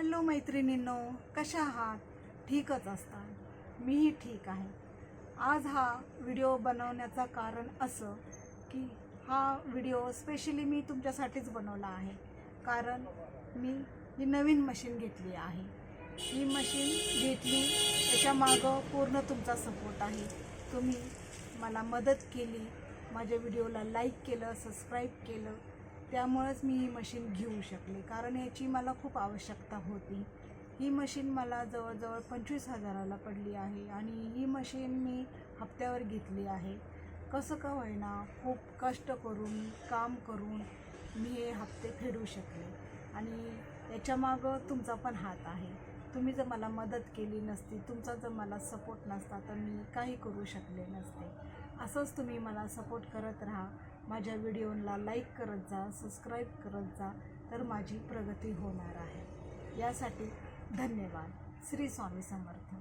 Hello मैत्रिणींनो कशा आहात? ठीकच असतात. मीही ठीक आहे. आज हा व्हिडिओ बनवण्याचं कारण असं की हा व्हिडिओ स्पेशली मी तुमच्यासाठीच बनवला आहे. कारण मी ही नवीन मशीन घेतली आहे. ही मशीन घेतली त्याच्यामागं पूर्ण तुमचा सपोर्ट आहे. तुम्ही मला मदत केली माझ्या व्हिडिओला लाईक केलं सबस्क्राईब केलं त्यामुळेच मी ही मशीन घेऊ शकले. कारण याची मला खूप आवश्यकता होती. ही मशीन मला जवळजवळ पंचवीस हजाराला पडली आहे आणि ही मशीन मी हप्त्यावर घेतली आहे. कसं का होईना खूप कष्ट करून काम करून मी हे हप्ते फेडू शकले. आणि याच्यामागं तुमचा पण हात आहे. तुम्ही जर मला मदत केली नसती तुमचा जर मला सपोर्ट नसता तर मी काही करू शकले नसते. असंच तुम्ही मला सपोर्ट करत राहा. माझ्या व्हिडिओला लाईक करत जा सबस्क्राईब करत जा तर माझी प्रगती होणार आहे. यासाठी धन्यवाद. श्री स्वामी समर्थ.